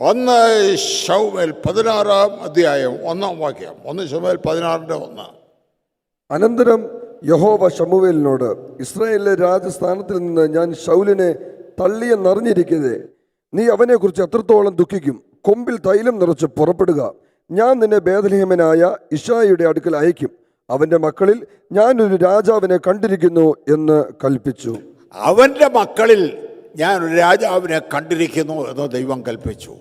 ഒന്ന് ശൗമേൽ പതിനാറാം അധ്യായം ഒന്നാം വാക്യം. ഒന്ന് ശൗമേൽ പതിനാറിന്റെ ഒന്ന്. അനന്തരം യഹോവ ശമുവേലിനോട് ഇസ്രായേലിലെ രാജസ്ഥാനത്തിൽ നിന്ന് ഞാൻ ശൗലിനെ തള്ളിയെന്നറിഞ്ഞിരിക്കതേ നീ അവനെക്കുറിച്ച് എത്രത്തോളം ദുഃഖിക്കും? കൊമ്പിൽ തൈലം നിറച്ച് പുറപ്പെടുക. ഞാൻ നിന്നെ ബേദലഹേമനായ ഇഷായിയുടെ അടുക്കൽ അയക്കും അവന്റെ മക്കളിൽ ഞാനൊരു രാജാവിനെ കണ്ടിരിക്കുന്നു എന്ന് കൽപ്പിച്ചു. അവന്റെ മക്കളിൽ ഞാൻ ഒരു രാജാവിനെ കണ്ടിരിക്കുന്നു എന്ന് ദൈവം കൽപ്പിച്ചു.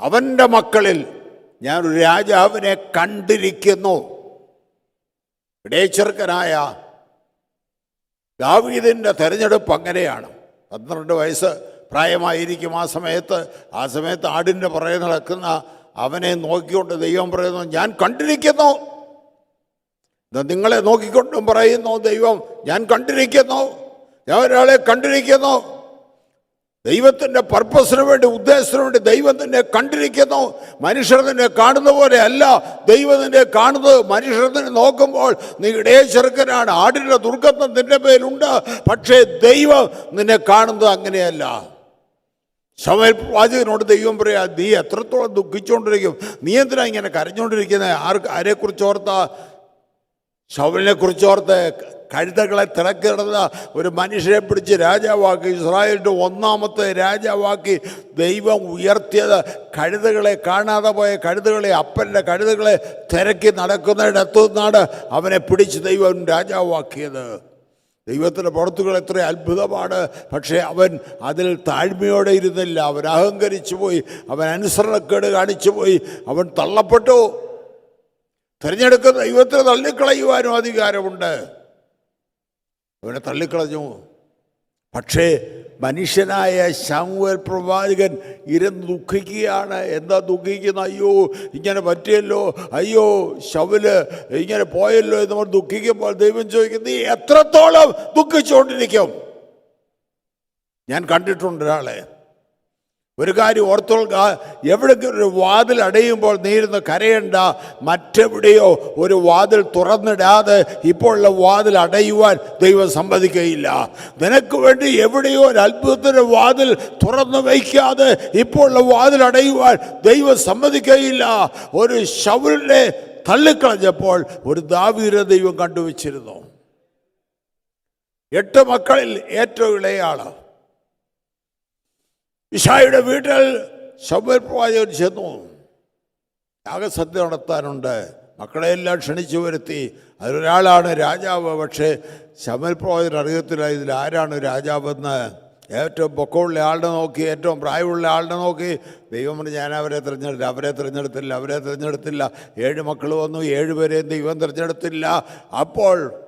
അവന്റെ മക്കളിൽ ഞാൻ ഒരു രാജാവിനെ കണ്ടിരിക്കുന്നു. ഇടേച്ചർക്കനായ ദാവീദിന്റെ തെരഞ്ഞെടുപ്പ് അങ്ങനെയാണ്. പന്ത്രണ്ട് വയസ്സ് പ്രായമായിരിക്കും ആ സമയത്ത്. ആ സമയത്ത് ആടിന്റെ പുറകെ നടക്കുന്ന അവനെ നോക്കിക്കൊണ്ട് ദൈവം പറയുന്നു ഞാൻ കണ്ടിരിക്കുന്നു. നിങ്ങളെ നോക്കിക്കൊണ്ടും പറയുന്നു ദൈവം ഞാൻ കണ്ടിരിക്കുന്നു. ഞാൻ ഒരാളെ കണ്ടിരിക്കുന്നു. ദൈവത്തിന്റെ പർപ്പസിന് വേണ്ടി ഉദ്ദേശത്തിന് വേണ്ടി ദൈവം തന്നെ കണ്ടിരിക്കുന്നു. മനുഷ്യർ തന്നെ കാണുന്ന പോലെ അല്ല. ദൈവം തന്നെ കാണുന്നത്. മനുഷ്യർ തന്നെ നോക്കുമ്പോൾ നീ ഇടയ ചെറുക്കനാണ് ആടിന്റെ ദുർഗന്ധം നിന്റെ മേലുണ്ട്. പക്ഷേ ദൈവം നിന്നെ കാണുന്നത് അങ്ങനെയല്ല. സമയ വാചകനോട് ദൈവം പറയാ നീ എത്രത്തോളം ദുഃഖിച്ചുകൊണ്ടിരിക്കും? നീ എന്തിനാ ഇങ്ങനെ കരഞ്ഞുകൊണ്ടിരിക്കുന്നത് ആർക്ക് ആരെക്കുറിച്ചോർത്ത ശവലിനെ കുറിച്ചോർത്ത് കഴുതകളെ തിരക്കിടുന്ന ഒരു മനുഷ്യരെ പിടിച്ച് രാജാവാക്കി ഇസ്രായേലിന്റെ ഒന്നാമത്തെ രാജാവാക്കി ദൈവം ഉയർത്തിയത് കഴുതകളെ കാണാതെ പോയ കഴുതകളെ അപ്പന്റെ കഴുതകളെ തിരക്കി നടക്കുന്നിടത്തുനിന്നാണ് അവനെ പിടിച്ച് ദൈവം രാജാവാക്കിയത്. ദൈവത്തിന്റെ പുറത്തുകൾ എത്ര അത്ഭുതമാണ്. പക്ഷേ അവൻ അതിൽ താഴ്മയോടെ ഇരുന്നില്ല. അവൻ അഹങ്കരിച്ചു പോയി. അവൻ അനുസരണക്കേട് കാണിച്ചു പോയി. അവൻ തള്ളപ്പെട്ടു. തിരഞ്ഞെടുക്കുന്ന ദൈവത്തിന് തള്ളിക്കളയുവാനും അധികാരമുണ്ട്. അവനെ തള്ളിക്കളഞ്ഞു. പക്ഷേ മനുഷ്യനായ ശാമുവൽ പ്രവാചകൻ ഇരുന്ന് ദുഃഖിക്കുകയാണ്. എന്താ ദുഃഖിക്കുന്നത് അയ്യോ ഇങ്ങനെ പറ്റിയല്ലോ. അയ്യോ ശവൽ ഇങ്ങനെ പോയല്ലോ എന്ന് നമ്മൾ ദുഃഖിക്കുമ്പോൾ ദൈവം ചോദിക്കുന്നത് എത്രത്തോളം ദുഃഖിച്ചുകൊണ്ടിരിക്കും? ഞാൻ കണ്ടിട്ടുണ്ട് ഒരാളെ. ഒരു കാര്യം ഓർത്തോൾക്ക എവിടെയെങ്കിലും ഒരു വാതിൽ അടയുമ്പോൾ നീരുന്ന് കരയണ്ട മറ്റെവിടെയോ ഒരു വാതിൽ തുറന്നിടാതെ ഇപ്പോഴുള്ള വാതിൽ അടയുവാൻ ദൈവം സമ്മതിക്കുകയില്ല. നിനക്ക് വേണ്ടി എവിടെയോ ഒരു അത്ഭുതത്തിന്റെ വാതിൽ തുറന്നു വയ്ക്കാതെ ഇപ്പോഴുള്ള വാതിൽ അടയുവാൻ ദൈവം സമ്മതിക്കുകയില്ല. ഒരു ശൗലിനെ തള്ളിക്കളഞ്ഞപ്പോൾ ഒരു ദാവീര ദൈവം കണ്ടുവച്ചിരുന്നു. എട്ട് മക്കളിൽ ഏറ്റവും ഇളയാൾ ഇഷായുടെ വീട്ടിൽ പ്രവാചകൻ ചെന്നു. യാഗസദ്യ നടത്താനുണ്ട്. മക്കളെയെല്ലാം ക്ഷണിച്ചു വരുത്തി. അതിലൊരാളാണ് രാജാവ്. പക്ഷേ ശമൽ അറിയത്തില്ല ഇതിൽ ആരാണ് രാജാവെന്ന്. ഏറ്റവും പൊക്കമുള്ള ആളിനെ നോക്കി ഏറ്റവും പ്രായമുള്ള ആളിനെ നോക്കി. ദൈവം പറഞ്ഞു ഞാൻ അവരെ തിരഞ്ഞെടുത്തില്ല അവരെ തിരഞ്ഞെടുത്തില്ല അവരെ തിരഞ്ഞെടുത്തില്ല. ഏഴ് മക്കൾ വന്നു ഏഴുപേരെയും ദൈവം തിരഞ്ഞെടുത്തില്ല. അപ്പോൾ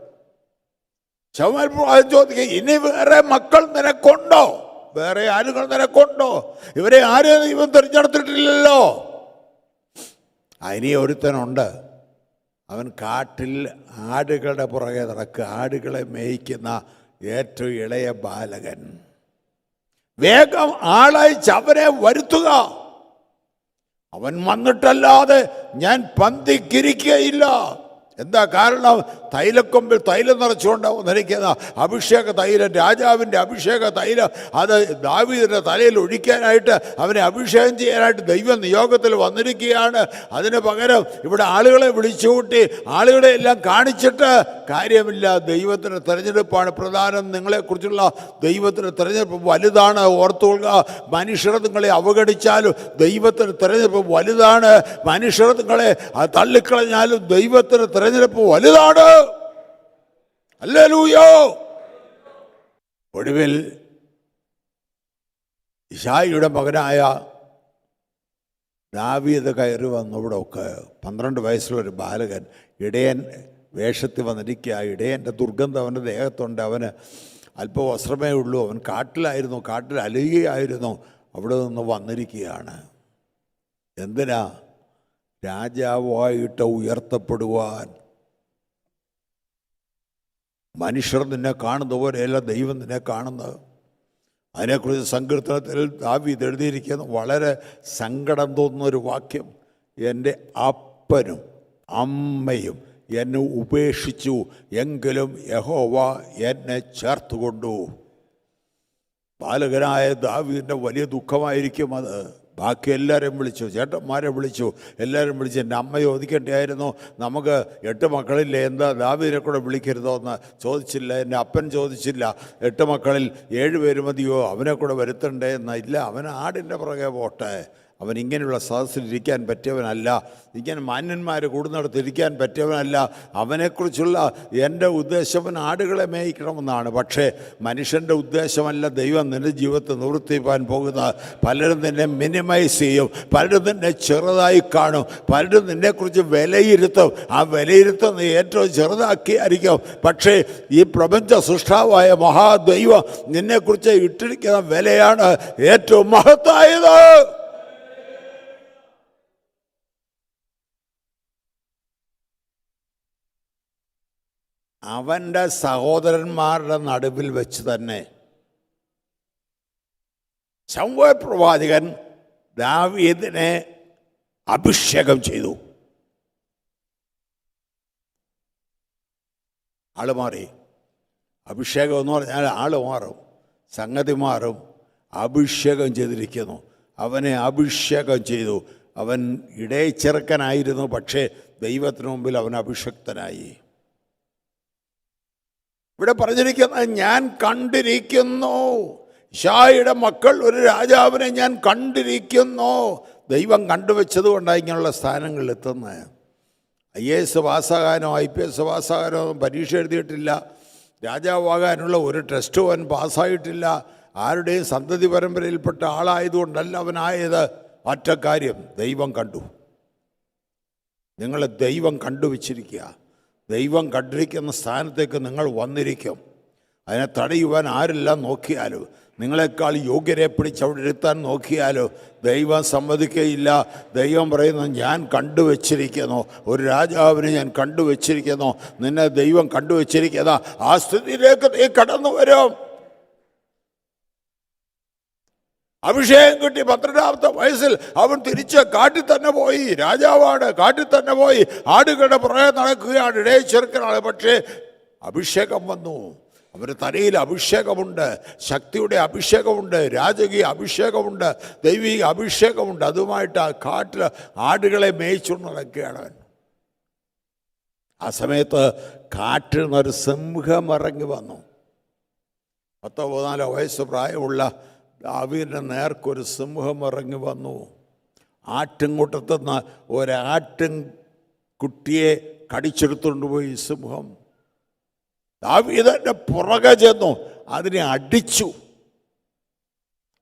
ശമൽ ചോദിക്കുക ഇനി വേറെ മക്കൾ നിനക്കുണ്ടോ? വേറെ ആരുകൾ നിനക്കുണ്ടോ ഇവരെ ആരും ദൈവം തിരഞ്ഞെടുത്തിട്ടില്ലല്ലോ. അതിനി ഒരുത്തനുണ്ട്. അവൻ കാട്ടിൽ ആടുകളുടെ പുറകെ നടക്കുക. ആടുകളെ മേയിക്കുന്ന ഏറ്റവും ഇളയ ബാലകൻ. വേഗം ആളയച്ച് അവനെ വരുത്തുക. അവൻ വന്നിട്ടല്ലാതെ ഞാൻ പന്തിക്കിരിക്കുകയില്ല. എന്താ കാരണം? തൈലക്കൊമ്പിൽ തൈലം നിറച്ചുകൊണ്ട് വന്നിരിക്കുന്ന അഭിഷേക തൈലം രാജാവിന്റെ അഭിഷേക തൈലം. അത് ദാവീദിന്റെ തലയിൽ ഒഴിക്കാനായിട്ട് അവനെ അഭിഷേകം ചെയ്യാനായിട്ട് ദൈവ നിയോഗത്തിൽ വന്നിരിക്കുകയാണ്. അതിന് പകരം ഇവിടെ ആളുകളെ വിളിച്ചുകൂട്ടി ആളുകളെ എല്ലാം കാണിച്ചിട്ട് കാര്യമില്ല. ദൈവത്തിന്റെ തിരഞ്ഞെടുപ്പാണ് പ്രധാനം. നിങ്ങളെക്കുറിച്ചുള്ള ദൈവത്തിന്റെ തിരഞ്ഞെടുപ്പ് വലുതാണ്. ഓർത്തുകൊള്ളുക മനുഷ്യർ നിങ്ങളെ അവഗണിച്ചാലും ദൈവത്തിന്റെ തിരഞ്ഞെടുപ്പ് വലുതാണ്. മനുഷ്യർ നിങ്ങളെ തള്ളിക്കളഞ്ഞാലും ദൈവത്തിന്റെ തിരഞ്ഞെടുപ്പ് വലുതാണ്. അല്ലൂയോ ഒടുവിൽ ഇഷായിയുടെ മകനായ ദാവീത് കയറി വന്നവിടൊക്കെ പന്ത്രണ്ട് വയസ്സുള്ളൊരു ബാലകൻ ഇടയൻ വേഷത്തിൽ വന്നിരിക്കുക. ഇടയന്റെ ദുർഗന്ധം അവന്റെ ദേഹത്തുണ്ട്. അവന് അല്പം വസ്ത്രമേ ഉള്ളൂ. അവൻ കാട്ടിലായിരുന്നു. കാട്ടിൽ അലുകയായിരുന്നു അവിടെ നിന്ന് വന്നിരിക്കുകയാണ്. എന്തിനാ? രാജാവായിട്ട് ഉയർത്തപ്പെടുവാൻ മനുഷ്യർ നിന്നെ കാണുന്ന പോലെയല്ല ദൈവം നിന്നെ കാണുന്നത്. അതിനെക്കുറിച്ച് സങ്കീർത്തനത്തിൽ ദാവി എഴുതിയിരിക്കുന്ന. വളരെ സങ്കടം തോന്നുന്ന ഒരു വാക്യം. എന്റെ അപ്പനും അമ്മയും എന്നെ ഉപേക്ഷിച്ചു എങ്കിലും യഹോവ എന്നെ ചേർത്തുകൊണ്ടു. ബാലകനായ ദാവിന്റെ വലിയ ദുഃഖമായിരിക്കും അത്. ബാക്കി എല്ലാവരെയും വിളിച്ചു. ചേട്ടന്മാരെ വിളിച്ചു. എല്ലാവരും വിളിച്ചു എന്റെ അമ്മ ചോദിക്കേണ്ടിയായിരുന്നു നമുക്ക് എട്ട് മക്കളില്ലേ? എന്താ ദാവീനെ കൂടെ വിളിക്കരുതോ എന്ന് ചോദിച്ചില്ല. എന്റെ അപ്പൻ ചോദിച്ചില്ല. എട്ട് മക്കളിൽ ഏഴ് പേര് മതിയോ? അവനെ കൂടെ വരുത്തണ്ടേ എന്നില്ല അവൻ ആടിന്റെ പുറകെ പോട്ടെ. അവൻ ഇങ്ങനെയുള്ള സദസ്സിലിരിക്കാൻ പറ്റിയവനല്ല. ഇങ്ങനെ മാന്യന്മാർ കൂടുന്നിടത്തിരിക്കാൻ പറ്റിയവനല്ല. അവനെക്കുറിച്ചുള്ള എന്റെ ഉദ്ദേശം അവൻ ആടുകളെ മേയിക്കണമെന്നാണ്. പക്ഷേ മനുഷ്യന്റെ ഉദ്ദേശമല്ല ദൈവം നിന്റെ ജീവിതത്തെ നിവൃത്തിപ്പാൻ പോകുന്നത്. പലരും നിന്നെ മിനിമൈസ് ചെയ്യും. പലരും നിന്നെ ചെറുതായി കാണും. പലരും നിന്നെക്കുറിച്ച് വിലയിരുത്തും. ആ വിലയിരുത്തുന്ന ഏറ്റവും ചെറുതാക്കിയായിരിക്കും. പക്ഷേ ഈ പ്രപഞ്ച സൃഷ്ടാവായ മഹാദൈവം നിന്നെക്കുറിച്ച് ഇട്ടിരിക്കുന്ന വിലയാണ് ഏറ്റവും മഹത്തായത്. അവന്റെ സഹോദരന്മാരുടെ നടുവിൽ വെച്ച് തന്നെ സംവയ പ്രവാചകൻ ദാവീദിനെ അഭിഷേകം ചെയ്തു. ആൾ മാറി. അഭിഷേകം എന്ന് പറഞ്ഞാൽ ആൾ മാറും സംഗതി മാറും. അഭിഷേകം ചെയ്തിരിക്കുന്നു. അവനെ അഭിഷേകം ചെയ്തു. അവൻ ഇടയച്ചെറുക്കനായിരുന്നു പക്ഷേ ദൈവത്തിന് മുമ്പിൽ അവൻ അഭിഷക്തനായി. ഇവിടെ പറഞ്ഞിരിക്കുന്നത് ഞാൻ കണ്ടിരിക്കുന്നു. ഷായുടെ മക്കൾ ഒരു രാജാവിനെ ഞാൻ കണ്ടിരിക്കുന്നു. ദൈവം കണ്ടുവച്ചത് കൊണ്ടാണ് ഇങ്ങനെയുള്ള സ്ഥാനങ്ങളിൽ എത്തുന്നത്. ഐ എ എസ് പാസ്സാകാനോ ഐ പി എസ് പാസ്സാകാനോ പരീക്ഷ എഴുതിയിട്ടില്ല. രാജാവാകാനുള്ള ഒരു ടെസ്റ്റും അവൻ പാസ്സായിട്ടില്ല. ആരുടെയും സന്തതി പരമ്പരയിൽപ്പെട്ട ആളായതുകൊണ്ടല്ല അവനായത്. ഒറ്റ കാര്യം ദൈവം കണ്ടു. നിങ്ങളെ ദൈവം കണ്ടുവച്ചിരിക്കുക. ദൈവം കണ്ടിരിക്കുന്ന സ്ഥാനത്തേക്ക് നിങ്ങൾ വന്നിരിക്കും. അതിനെ തടയുവാൻ ആരെല്ലാം നോക്കിയാലോ നിങ്ങളെക്കാൾ യോഗ്യരെ പിടിച്ച് അവിടെ ഇരുത്താൻ നോക്കിയാലോ ദൈവം സമ്മതിക്കുകയില്ല. ദൈവം പറയുന്നു ഞാൻ കണ്ടുവച്ചിരിക്കുന്നു. ഒരു രാജാവിനെ ഞാൻ കണ്ടുവച്ചിരിക്കുന്നു. നിന്നെ ദൈവം കണ്ടുവച്ചിരിക്കുന്ന ആ സ്ഥിതിയിലേക്ക് നീ കടന്നു വരും. അഭിഷേകം കിട്ടി പന്ത്രണ്ടാമത്തെ വയസ്സിൽ. അവൻ തിരിച്ച് കാട്ടിൽ തന്നെ പോയി. രാജാവാണ് കാട്ടിൽ തന്നെ പോയി. ആടുകളുടെ പുറകെ നടക്കുകയാണ്. ഇടയിൽ ചെറുക്കനാണ്. പക്ഷേ അഭിഷേകം വന്നു. അവന് തലയിൽ അഭിഷേകമുണ്ട്. ശക്തിയുടെ അഭിഷേകമുണ്ട്. രാജകീയ അഭിഷേകമുണ്ട്. ദൈവിക അഭിഷേകമുണ്ട്. അതുമായിട്ട് ആ കാട്ടിൽ ആടുകളെ മേയിച്ചുകൊണ്ട് നടക്കുകയാണ്. ആ സമയത്ത് കാട്ടിൽ നിന്നൊരു സിംഹം ഇറങ്ങി വന്നു. പത്തോ പതിനാലോ വയസ്സ് പ്രായമുള്ള ദാവീദിന്റെ നേർക്കൊരു സിംഹം ഇറങ്ങി വന്നു. ആട്ടിൻകൂട്ടത്തുനിന്ന് ഒരാട്ടിൻ കുട്ടിയെ കടിച്ചെടുത്തുകൊണ്ട് പോയി സിംഹം. ദാവീദന്റെ പുറകെ ചെന്നു. അതിനെ അടിച്ചു.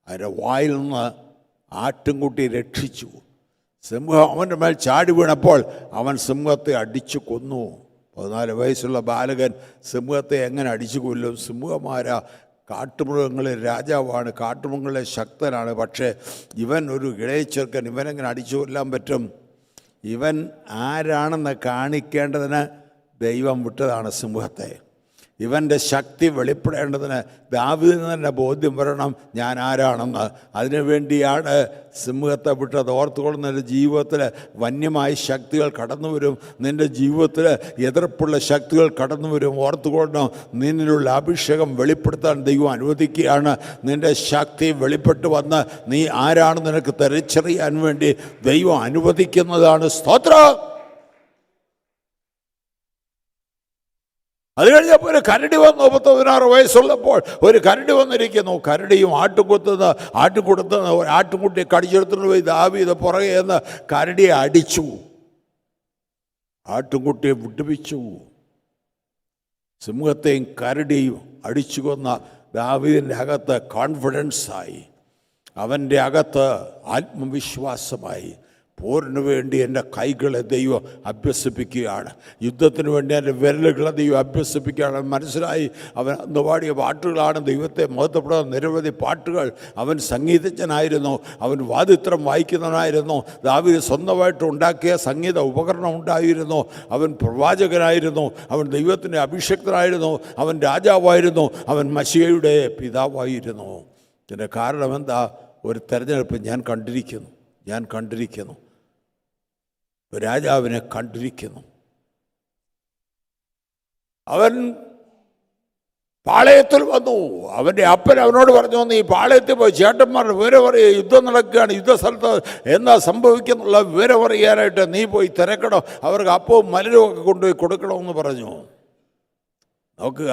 അതിന്റെ വായിൽ നിന്ന് ആട്ടിൻകുട്ടി രക്ഷിച്ചു. സിംഹം അവന്റെ മേൽ ചാടി വീണപ്പോൾ അവൻ സിംഹത്തെ അടിച്ചു കൊന്നു. പതിനാല് വയസ്സുള്ള ബാലകൻ സിംഹത്തെ എങ്ങനെ അടിച്ചു കൊല്ലും? സിംഹമാര കാട്ടുമൃഗങ്ങളിൽ രാജാവാണ് കാട്ടുമൃഗങ്ങളിലെ ശക്തനാണ്. പക്ഷേ ഇവൻ ഒരു ഇളയച്ചെറുക്കൻ ഇവനെങ്ങനെ അടിച്ചു കൊല്ലാൻ പറ്റും? ഇവൻ ആരാണെന്ന് കാണിക്കേണ്ടതിന് ദൈവം വിട്ടതാണ് സിംഹത്തെ. ഇവന്റെ ശക്തി വെളിപ്പെടേണ്ടതിന് ദാവിദിന് തന്നെ ബോധ്യം വരണം ഞാൻ ആരാണെന്ന്. അതിനുവേണ്ടിയാണ് സിംഹത്തെ വിട്ടത്. ഓർത്തുകൊണ്ട് നിന്റെ ജീവിതത്തിൽ വന്യമായ ശക്തികൾ കടന്നു വരും. നിന്റെ ജീവിതത്തിൽ എതിർപ്പുള്ള ശക്തികൾ കടന്നു വരും. ഓർത്തുകൊണ്ട് നിന്നിലുള്ള അഭിഷേകം വെളിപ്പെടുത്താൻ ദൈവം അനുവദിക്കുകയാണ്. നിന്റെ ശക്തി വെളിപ്പെട്ട് വന്ന് നീ ആരാണെന്ന് നിനക്ക് തിരിച്ചറിയാൻ വേണ്ടി ദൈവം അനുവദിക്കുന്നതാണ് സ്തോത്രം. അത് കഴിഞ്ഞപ്പോൾ ഒരു കരടി വന്നു. മുപ്പത്തി പതിനാറ് വയസ്സുള്ളപ്പോൾ ഒരു കരടി വന്നിരിക്കുന്നു. കരടിയും ആട്ടുകൊത്തുന്ന ആട്ടുകൊടുത്തുന്ന ഒരു ആട്ടുകുട്ടിയെ കടിച്ചെടുത്തുകൊണ്ട് പോയി ദാവി ഇത് പുറകെ എന്ന് കരടിയെ അടിച്ചു. ആട്ടുകുട്ടിയെ വിടുവിച്ചു. സിംഹത്തെയും കരടിയും അടിച്ചു കൊന്ന ദാവീദിന്റെ അകത്ത് കോൺഫിഡൻസായി അവന്റെ അകത്ത് ആത്മവിശ്വാസമായി. പോരിന് വേണ്ടി എന്റെ കൈകളെ ദൈവം അഭ്യസിപ്പിക്കുകയാണ്. യുദ്ധത്തിന് വേണ്ടി എന്റെ വിരലുകളെ ദൈവം അഭ്യസിപ്പിക്കുകയാണ്. മനസ്സിലായി? അവൻ അന്ന് പാടിയ പാട്ടുകളാണ് ദൈവത്തെ മഹത്വപ്പെടുന്ന നിരവധി പാട്ടുകൾ. അവൻ സംഗീതജ്ഞനായിരുന്നു. അവൻ വാദിത്രം വായിക്കുന്നവനായിരുന്നു. ദാവീദ് സ്വന്തമായിട്ട് ഉണ്ടാക്കിയ സംഗീത ഉപകരണം ഉണ്ടായിരുന്നു. അവൻ പ്രവാചകനായിരുന്നു. അവൻ ദൈവത്തിന്റെ അഭിഷക്തനായിരുന്നു. അവൻ രാജാവായിരുന്നു. അവൻ മഷിയയുടെ പിതാവായിരുന്നു. ഇതിന്റെ കാരണം എന്താ? ഒരു തെരഞ്ഞെടുപ്പ് ഞാൻ കണ്ടിരിക്കുന്നു. ഞാൻ കണ്ടിരിക്കുന്നു. രാജാവിനെ കണ്ടിരിക്കുന്നു. അവൻ പാളയത്തിൽ വന്നു. അവന്റെ അപ്പൻ അവനോട് പറഞ്ഞു നീ പാളയത്തിൽ പോയി ചേട്ടന്മാരുടെ വിവരം പറയുക യുദ്ധം നടക്കുകയാണ് യുദ്ധസ്ഥലത്ത് എന്താ സംഭവിക്കുന്നുള്ള വിവരം അറിയാനായിട്ട് നീ പോയി തിരക്കണം. അവർക്ക് അപ്പവും മലരും ഒക്കെ കൊണ്ടുപോയി കൊടുക്കണമെന്ന് പറഞ്ഞു. നോക്കുക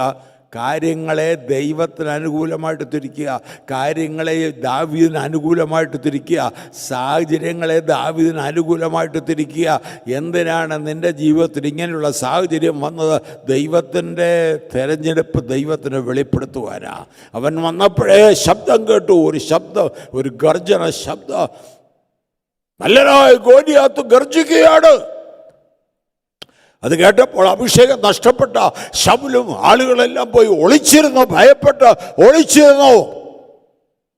കാര്യങ്ങളെ ദൈവത്തിന് അനുകൂലമായിട്ട് തിരിക്കുക. കാര്യങ്ങളെ ദാവീദിന് അനുകൂലമായിട്ട് തിരിക്കുക. സാഹചര്യങ്ങളെ ദാവീദിന് അനുകൂലമായിട്ട് തിരിക്കുക. എന്തിനാണ് നിന്റെ ജീവിതത്തിൽ ഇങ്ങനെയുള്ള സാഹചര്യം വന്നത്? ദൈവത്തിന്റെ തെരഞ്ഞെടുപ്പ് ദൈവത്തിന് വെളിപ്പെടുത്തുവാനാ. അവൻ വന്നപ്പോഴേ ശബ്ദം കേട്ടു. ഒരു ശബ്ദം ഒരു ഗർജന ശബ്ദം. നല്ലനായ ഗോലിയാത്ത് ഗർജിക്കുകയാണ് അത് കേട്ടപ്പോൾ അഭിഷേകം നഷ്ടപ്പെട്ട ശബലും ആളുകളെല്ലാം പോയി ഒളിച്ചിരുന്നു ഭയപ്പെട്ട് ഒളിച്ചിരുന്നു.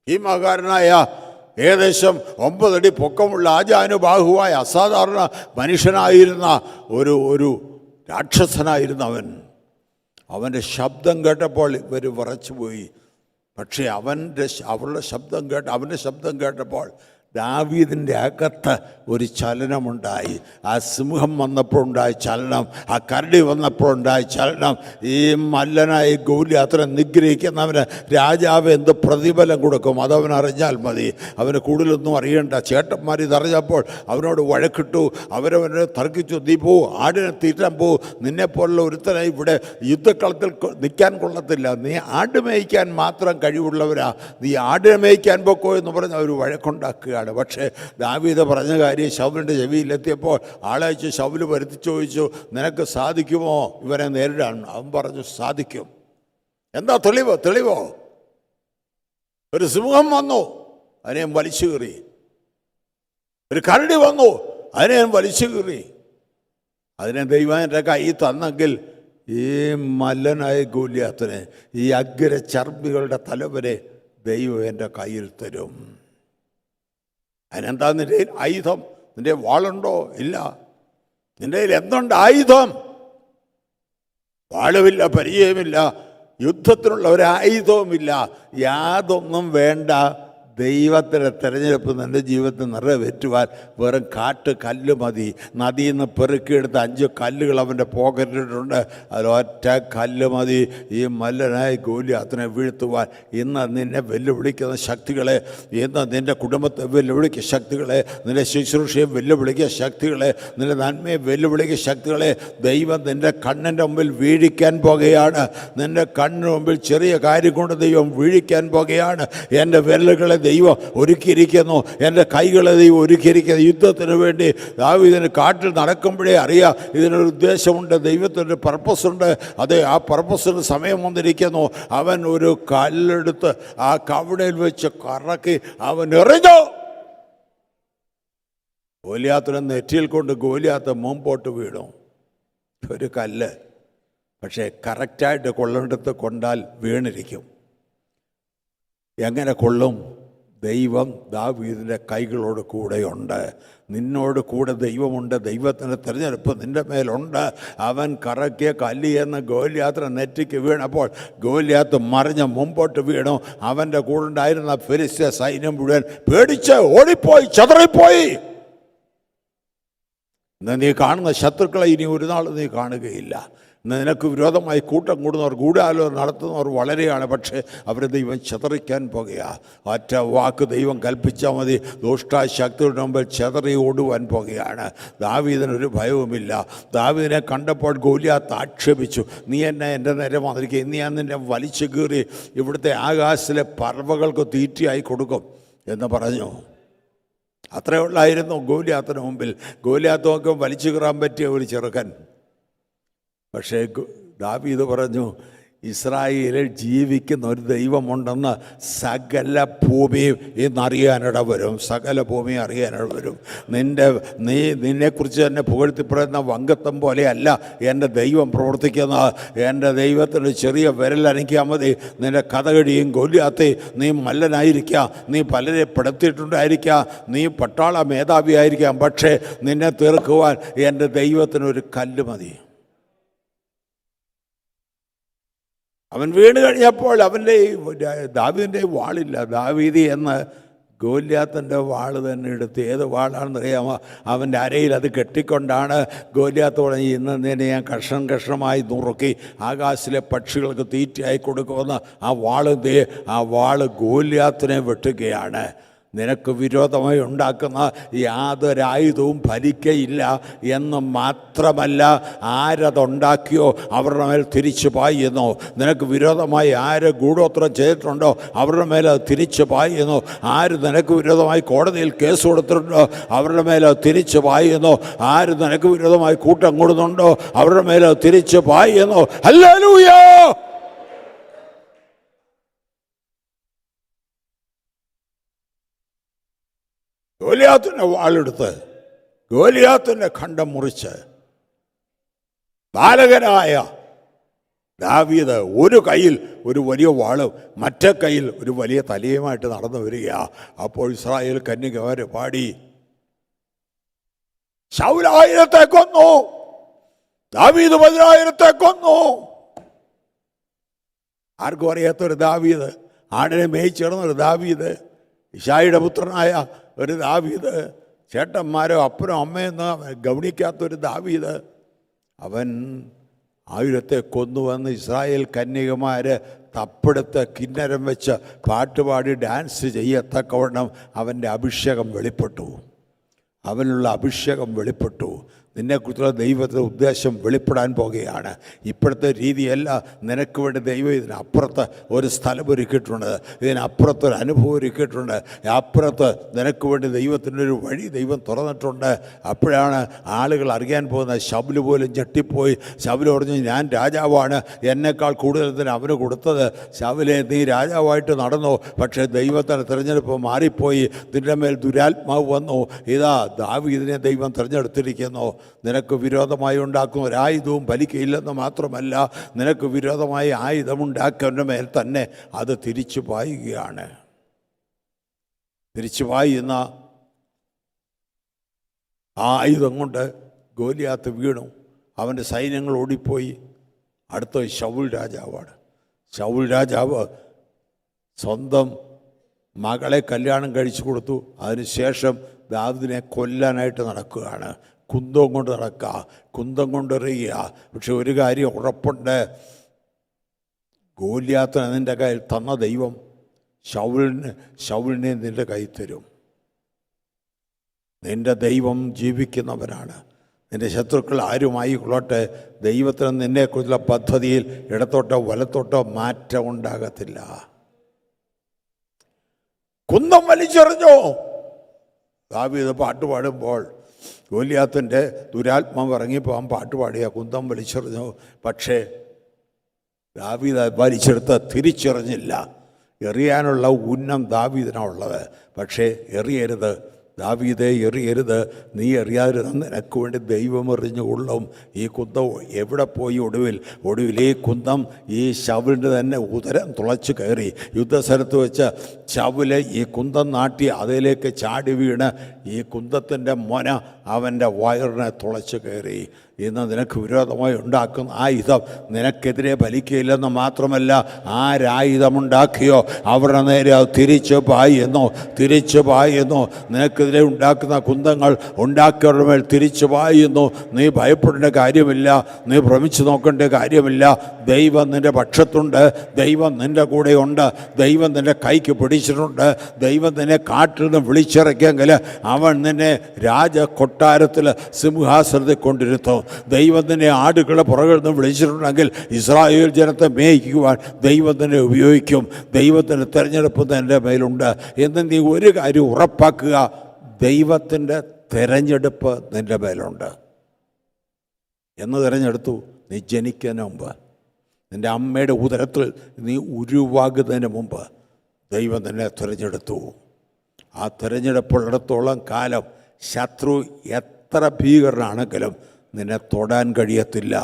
മകാരനായ ഏകദേശം ഒമ്പതടി പൊക്കമുള്ള ആജാനുബാഹുവായ അസാധാരണ മനുഷ്യനായിരുന്ന ഒരു ഒരു രാക്ഷസനായിരുന്ന അവൻ. അവന്റെ ശബ്ദം കേട്ടപ്പോൾ ഇവർ വിറച്ചുപോയി. പക്ഷേ അവന്റെ അവരുടെ ശബ്ദം കേട്ട് അവന്റെ ശബ്ദം കേട്ടപ്പോൾ ദാവീദിന്റെ അകത്ത് ഒരു ചലനമുണ്ടായി. ആ സിംഹം വന്നപ്പോൾ ഉണ്ടായ ചലനം ആ കരടി വന്നപ്പോൾ ഉണ്ടായ ചലനം ഈ മല്ലനായി ഗൗലി അത്ര നിഗ്രഹിക്കുന്നവന് രാജാവ് എന്ത് പ്രതിഫലം കൊടുക്കും അതവൻ അറിഞ്ഞാൽ മതി. അവന് കൂടുതലൊന്നും അറിയണ്ട. ചേട്ടന്മാർ ഇതറിഞ്ഞപ്പോൾ അവനോട് വഴക്കിട്ടു അവരവനെ തർക്കിച്ചു നീ പോ ആടിനെ തീറ്റാൻ പോ നിന്നെപ്പോലുള്ള ഒരുത്തനെ ഇവിടെ യുദ്ധക്കളത്തിൽ നിൽക്കാൻ കൊള്ളത്തില്ല. നീ ആട് മേയ്ക്കാൻ മാത്രം കഴിവുള്ളവരാ. നീ ആടിനെ മേയ്ക്കാൻ പോക്കോ എന്ന് പറഞ്ഞ് അവർ വഴക്കുണ്ടാക്കുകയാണ്. പക്ഷേ ദാവീദ് പറഞ്ഞ കാര്യം ശൗലിന്റെ ചെവിയിലെത്തിയപ്പോൾ ആളയച്ച് ശൗൽ വരുത്തി ചോദിച്ചു നിനക്ക് സാധിക്കുമോ? ഇവരെ നേരിടാൻ. അവൻ പറഞ്ഞു സാധിക്കും. എന്താ തെളിവ്? തെളിവോ? ഒരു സിംഹം വന്നു അതിനെ വലിച്ചു കീറി. ഒരു കരടി വന്നു അതിനെ വലിച്ചു കീറി. അതിനെ ദൈവം കൈ തന്നെങ്കിൽ ഈ മല്ലനായ ഗോല്യാത്തിന് ഈ അഗ്ര ചർമ്മികളുടെ തലവരെ ദൈവം എന്റെ കയ്യിൽ തരും. അതിനെന്താ നിന്റെ ആയുധം? നിന്റെ വാളുണ്ടോ? ഇല്ല. നിന്റെ കയ്യിൽ എന്തുണ്ട് ആയുധം? വാളുമില്ല പരിചയമില്ല. യുദ്ധത്തിനുള്ള ഒരു ആയുധവുമില്ല. യാതൊന്നും വേണ്ട. ദൈവത്തിന്റെ തിരഞ്ഞെടുപ്പ് നിന്റെ ജീവിതത്തിൽ നിറവേറ്റുവാൻ വെറും കാട്ട് കല്ല് മതി. നദിയിൽ നിന്ന് പെറുക്കിയെടുത്ത അഞ്ച് കല്ലുകൾ അവന്റെ പോക്കറ്റിട്ടുണ്ട് അതിലൊറ്റ കല്ല് മതി. ഈ മല്ലനായ ഗോലി അതിനെ വീഴ്ത്തുവാൻ ഇന്ന് നിന്നെ വെല്ലുവിളിക്കുന്ന ശക്തികളെ ഇന്ന് നിന്റെ കുടുംബത്തെ വെല്ലുവിളിക്കുന്ന ശക്തികളെ നിന്റെ ശുശ്രൂഷയെ വെല്ലുവിളിക്കുന്ന ശക്തികളെ നിന്റെ നന്മയെ വെല്ലുവിളിക്കുന്ന ശക്തികളെ ദൈവം നിന്റെ കണ്ണിന്റെ മുമ്പിൽ വീഴിക്കാൻ പോകുകയാണ്. നിന്റെ കണ്ണിന് മുമ്പിൽ ചെറിയ കാര്യം കൊണ്ട് ദൈവം വീഴിക്കാൻ പോകുകയാണ്. എന്റെ വിരലുകളെ ദൈവം ഒരുക്കിയിരിക്കുന്നു. എന്റെ കൈകളെ ദൈവം ഒരുക്കിയിരിക്കുന്നു. യുദ്ധത്തിന് വേണ്ടി ദാവീദിന് കാട്ടിൽ നടക്കുമ്പോഴേ അറിയാം ഇതിനൊരു ഉദ്ദേശമുണ്ട് ദൈവത്തിന്റെ പർപ്പസ് ഉണ്ട്. അതെ ആ പർപ്പസിന് സമയം വന്നിരിക്കുന്നു. അവൻ ഒരു കല്ലെടുത്ത് ആ കവിടയിൽ വെച്ച് കറക്കി അവൻ എറിഞ്ഞു. ഗോലിയാത്തിനെ നെറ്റിയിൽ കൊണ്ട് ഗോലിയാത്ത് മുമ്പോട്ട് വീണു. ഒരു കല്ല് പക്ഷേ കറക്റ്റായിട്ട് കൊള്ളെടുത്ത് കൊണ്ടാൽ വീണിരിക്കും. എങ്ങനെ കൊള്ളും? ദൈവം ദാവീദിന്റെ കൈകളോട് കൂടെയുണ്ട്. നിന്നോട് കൂടെ ദൈവമുണ്ട്. ദൈവത്തിന്റെ തിരഞ്ഞെടുപ്പ് നിന്റെ മേലുണ്ട്. അവൻ കറക്കിയ കല്ലിയെന്ന് ഗോലിയാത്ര നെറ്റിക്ക് വീണപ്പോൾ ഗോലിയാത്ത് മറിഞ്ഞ് മുമ്പോട്ട് വീണു. അവന്റെ കൂടെ ഉണ്ടായിരുന്ന ഫിരിസ്യ സൈന്യം മുഴുവൻ പേടിച്ച് ഓടിപ്പോയി ചതറിപ്പോയി. നീ കാണുന്ന ശത്രുക്കളെ ഇനി ഒരു നാൾ നീ കാണുകയില്ല. നിനക്ക് വിരോധമായി കൂട്ടം കൂടുന്നവർ ഗൂഢാലോചന നടത്തുന്നവർ വളരെയാണ്. പക്ഷേ അവരെ ദൈവം ചതറിക്കാൻ പോകുക ഒറ്റ വാക്ക് ദൈവം കൽപ്പിച്ചാൽ മതി. ദുഷ്ടാശക്തിയുടെ മുമ്പിൽ ചെതറി ഓടുവാൻ പോകുകയാണ്. ദാവീദിനൊരു ഭയവുമില്ല. ദാവീദിനെ കണ്ടപ്പോൾ ഗോലിയാത്ത് ആക്ഷേപിച്ചു. നീ എന്നെ എന്റെ നേരെ വന്നിരിക്കുക. ഇന്ന് ഞാൻ നിന്നെ വലിച്ചു കീറി ഇവിടുത്തെ ആകാശത്തിലെ പറവകൾക്ക് തീറ്റയായി കൊടുക്കും എന്ന് പറഞ്ഞു. അത്രയുള്ളായിരുന്നു ഗോലിയാത്തിന് മുമ്പിൽ. ഗോലിയാത്ത് നോക്കി വലിച്ചു കീറാൻ പറ്റിയ ഒരു ചെറുക്കൻ. പക്ഷേ ദാവീദ് പറഞ്ഞു ഇസ്രായേലിൽ ജീവിക്കുന്ന ഒരു ദൈവമുണ്ടെന്ന് സകല ഭൂമിയും ഇന്നറിയാനിട വരും. സകല ഭൂമിയും അറിയാനിട വരും. നിന്റെ നീ നിന്നെക്കുറിച്ച് തന്നെ പുകഴ്ത്തിപ്പെടുന്ന വങ്കത്വം പോലെയല്ല എന്റെ ദൈവം പ്രവർത്തിക്കുന്ന എന്റെ ദൈവത്തിന് ചെറിയ വിരലനയ്ക്കാൻ മതി. നിന്റെ കഥകടിയും കൊല്ലാത്തേ നീ മല്ലനായിരിക്കാം. നീ പലരെ പെടുത്തിയിട്ടുണ്ടായിരിക്കാം. നീ പട്ടാള മേധാവിയായിരിക്കാം. പക്ഷേ നിന്നെ തീർക്കുവാൻ എന്റെ ദൈവത്തിനൊരു കല്ല് മതി. അവൻ വീണ് കഴിഞ്ഞപ്പോൾ അവന്റെ ഈ ദാവീദിന്റെ വാളില്ല. ദാവീദി എന്ന് ഗോല്യാത്തന്റെ വാൾ തന്നെ എടുത്ത് ഏത് വാളാണെന്നറിയാമോ അവന്റെ അരയിൽ അത് കെട്ടിക്കൊണ്ടാണ് ഗോല്യാത്ത് പറഞ്ഞ് ഇന്ന് നിന്നെ ഞാൻ കഷ്ണം കഷ്ണമായി നുറുക്കി ആകാശിലെ പക്ഷികൾക്ക് തീറ്റയായി കൊടുക്കുമെന്ന് ആ വാൾ ആ വാൾ ഗോല്യാത്തിനെ വെട്ടുകയാണ്. നിനക്ക് വിരോധമായി ഉണ്ടാക്കുന്ന യാതൊരായുധവും ഫലിക്കയില്ല എന്ന് മാത്രമല്ല ആരതുണ്ടാക്കിയോ അവരുടെ മേൽ തിരിച്ചു പായുന്നു? നിനക്ക് വിരോധമായി ആര് ഗൂഢോത്രം ചെയ്തിട്ടുണ്ടോ? അവരുടെ മേൽ അത് തിരിച്ചു പായുന്നു? ആര് നിനക്ക് വിരോധമായി കോടതിയിൽ കേസ് കൊടുത്തിട്ടുണ്ടോ? അവരുടെ മേൽ അത് തിരിച്ചു പായുന്നു? ആര് നിനക്ക് വിരോധമായി കൂട്ടം കൂടുന്നുണ്ടോ? അവരുടെ മേൽ അത് തിരിച്ചു പായുന്നു? ഹല്ലേലൂയ! ഗോലിയാത്തിന്റെ വാളെടുത്ത് ഗോലിയാത്തിന്റെ ഖണ്ഡം മുറിച്ച് ബാലകനായ ദാവീദ് ഒരു കയ്യിൽ ഒരു വലിയ വാളും മറ്റേ കയ്യിൽ ഒരു വലിയ തലയുമായിട്ട് നടന്നു വരിക അപ്പോൾ ഇസ്രായേൽ കന്യകമാര് പാടി ശൗലായിരത്തെ കൊന്നു ദാവീദ് പതിനായിരത്തെ കൊന്നു. ആർക്കും അറിയാത്തൊരു ദാവീദ് ആടിനെ മേയിച്ചിടുന്നൊരു ദാവീദ് ഇഷായിയുടെ പുത്രനായ ഒരു ദാവീത് ചേട്ടന്മാരോ അപ്പനോ അമ്മയെന്നോ ഗൗണിക്കാത്തൊരു ദാവീത് അവൻ ആയിരത്തെ കൊന്നുവന്ന് ഇസ്രായേൽ കന്യകമാർ തപ്പെടുത്ത് കിന്നരം വെച്ച് പാട്ടുപാടി ഡാൻസ് ചെയ്യത്തക്കവണ്ണം അവന്റെ അഭിഷേകം വെളിപ്പെട്ടു. അവനുള്ള അഭിഷേകം വെളിപ്പെട്ടു. നിന്നെക്കുറിച്ചുള്ള ദൈവത്തെ ഉദ്ദേശം വെളിപ്പെടാൻ പോകുകയാണ്. ഇപ്പോഴത്തെ രീതിയല്ല. നിനക്ക് വേണ്ടി ദൈവം ഇതിനപ്പുറത്ത് ഒരു സ്ഥലം ഒരുക്കിയിട്ടുണ്ട്. ഇതിനപ്പുറത്ത് ഒരു അനുഭവം ഒരുക്കിയിട്ടുണ്ട്. അപ്പുറത്ത് നിനക്ക് വേണ്ടി ദൈവത്തിന്റെ ഒരു വഴി ദൈവം തുറന്നിട്ടുണ്ട്. അപ്പോഴാണ് ആളുകൾ അറിയാൻ പോകുന്ന ശബൽ പോലും ചട്ടിപ്പോയി ശബൽ പറഞ്ഞു ഞാൻ രാജാവാണ്. എന്നെക്കാൾ കൂടുതൽ തന്നെ അവന് കൊടുത്തത്. ശബലെ നീ രാജാവായിട്ട് നടന്നു. പക്ഷേ ദൈവത്തിന്റെ തിരഞ്ഞെടുപ്പ് മാറിപ്പോയി. നിന്റെ മേൽ ദുരാത്മാവ് വന്നു. ഇതാ ദാവീദിനെ ദൈവം തിരഞ്ഞെടുത്തിരിക്കുന്നു. നിനക്ക് വിരോധമായി ഉണ്ടാക്കുന്ന ഒരായുധവും ഫലിക്കയില്ലെന്ന് മാത്രമല്ല നിനക്ക് വിരോധമായി ആയുധമുണ്ടാക്കുന്നവന്റെ മേൽ തന്നെ അത് തിരിച്ചു പായുകയാണ്. തിരിച്ചു പായുന്ന ആ ആയുധം കൊണ്ട് ഗോലിയാത്ത് വീണു. അവന്റെ സൈന്യങ്ങൾ ഓടിപ്പോയി. അടുത്ത ശൗൽ രാജാവാണ്. ശൗൽ രാജാവ് സ്വന്തം മകളെ കല്യാണം കഴിച്ചു കൊടുത്തു. അതിനുശേഷം ദാവിദിനെ കൊല്ലാനായിട്ട് നടക്കുകയാണ്. കുന്തം കൊണ്ട് നടക്കുക കുന്തം കൊണ്ടെറിയുക പക്ഷെ ഒരു കാര്യം ഉറപ്പുണ്ട്. ഗോല്യാത്തിന് നിന്റെ കയ്യിൽ തന്ന ദൈവം ശൗലിന് ശൗലിനെ നിന്റെ കൈ തരും. നിന്റെ ദൈവം ജീവിക്കുന്നവനാണ്. നിന്റെ ശത്രുക്കൾ ആരുമായി കൊള്ളട്ടെ? ദൈവത്തിന് നിന്നെക്കുറിച്ചുള്ള പദ്ധതിയിൽ ഇടത്തോട്ടോ വലത്തോട്ടോ മാറ്റം ഉണ്ടാകത്തില്ല. കുന്തം വലിച്ചെറിഞ്ഞോ? ദാവീദ് പാട്ട് പാടുമ്പോൾ ഗോലിയാത്തിന്റെ ദുരാത്മാവ് ഇറങ്ങിപ്പോകാൻ പാട്ട് പാടിയ കുന്തം വലിച്ചെറിഞ്ഞു. പക്ഷേ ദാവീദ് വലിച്ചെടുത്ത് തിരിച്ചെറിഞ്ഞില്ല. എറിയാനുള്ള ഉന്നം ദാവീദിനുള്ളത് പക്ഷേ എറിയരുത്. ദാവീദേ എറിയരുത്. നീ എറിയാതിരുന്ന നിനക്ക് വേണ്ടി ദൈവം എറിഞ്ഞുകൊള്ളും. ഈ കുന്തം എവിടെ പോയി? ഒടുവിൽ ഒടുവിൽ ഈ കുന്തം ഈ ശവലിന്റെ തന്നെ ഉദരം തുളച്ച് കയറി. യുദ്ധസ്ഥലത്ത് വെച്ച് ശവൽ ഈ കുന്തം നാട്ടി അതിലേക്ക് ചാടി വീണ് ഈ കുന്തത്തിന്റെ മൊന അവന്റെ വയറിനെ തുളച്ചു കയറി. ഇന്ന് നിനക്ക് വിരോധമായി ഉണ്ടാക്കുന്ന ആയുധം നിനക്കെതിരെ ഫലിക്കുകയില്ലെന്ന് മാത്രമല്ല ആരായുധമുണ്ടാക്കിയോ അവരുടെ നേരെ അത് തിരിച്ച് പായുന്നു തിരിച്ച് പായുന്നു. നിനക്കെതിരെ ഉണ്ടാക്കുന്ന കുന്തങ്ങൾ ഉണ്ടാക്കിയവരുടെ മേൽ തിരിച്ച് പായുന്നു. നീ ഭയപ്പെടേണ്ട കാര്യമില്ല നീ ഭ്രമിച്ചു നോക്കേണ്ട കാര്യമില്ല. ദൈവം നിന്റെ പക്ഷത്തുണ്ട് ദൈവം നിന്റെ കൂടെയുണ്ട് ദൈവം നിന്റെ കൈക്ക് പിടിച്ചിട്ടുണ്ട് ദൈവം നിന്നെ കാട്ടിൽ നിന്ന് വിളിച്ചിറക്കിയെങ്കിൽ അവൻ നിന്നെ രാജ കൊട്ടാരത്തിൽ സിംഹാസനത്തിൽ കൊണ്ടിരുത്തും ദൈവം തന്നെ ആടുകളെ പുറകിൽ നിന്ന് വിളിച്ചിട്ടുണ്ടെങ്കിൽ ഇസ്രായേൽ ജനത്തെ മേയിക്കുവാൻ ദൈവം തന്നെ ഉപയോഗിക്കും. ദൈവത്തിന്റെ തിരഞ്ഞെടുപ്പ് എന്റെ മേലുണ്ട്. എന്ന് നീ ഒരു കാര്യം ഉറപ്പാക്കുക. ദൈവത്തിന്റെ തിരഞ്ഞെടുപ്പ് നിന്റെ മേലുണ്ട്. എന്ന് തിരഞ്ഞെടുത്തു. നീ ജനിക്കുന്നതിന് മുമ്പ് നിന്റെ അമ്മയുടെ ഉദരത്തിൽ നീ ഉരുവാകുന്നതിന് മുമ്പ് ദൈവം നിന്നെ തിരഞ്ഞെടുത്തു. ആ തിരഞ്ഞെടുപ്പുള്ളിടത്തോളം കാലം ശത്രു എത്ര ഭീകരനാണെങ്കിലും നിന്നെ തൊടാൻ കഴിയത്തില്ല.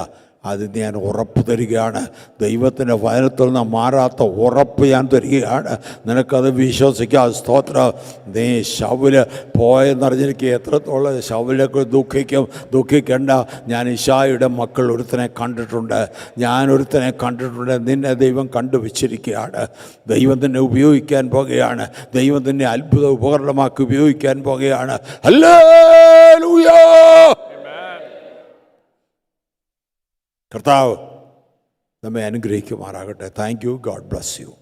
അതിന് ഞാൻ ഉറപ്പ് തരികയാണ്. ദൈവത്തിന്റെ വചനത്തിൽ നിന്ന് മാറാത്ത ഉറപ്പ് ഞാൻ തരികയാണ്. നിനക്കത് വിശ്വസിക്കാം സ്തോത്ര. നീ ശൗൽ പോയെന്നറിഞ്ഞിരിക്കുക എത്രത്തോളം ശൗലൊക്കെ ദുഃഖിക്കും ദുഃഖിക്കേണ്ട. ഞാൻ ഇഷായുടെ മക്കൾ ഒരുത്തനെ കണ്ടിട്ടുണ്ട്. ഞാൻ ഒരുത്തനെ കണ്ടിട്ടുണ്ട്. നിന്നെ ദൈവം കണ്ടുവച്ചിരിക്കുകയാണ് ദൈവം തന്നെ ഉപയോഗിക്കാൻ പോകുകയാണ്. ദൈവം തന്നെ അത്ഭുത ഉപകരണമാക്കി ഉപയോഗിക്കാൻ പോകുകയാണ്. ഹല്ലേലൂയ! കർത്താവ് നമ്മെ അനുഗ്രഹിക്കുമാറാകട്ടെ. Thank you God bless you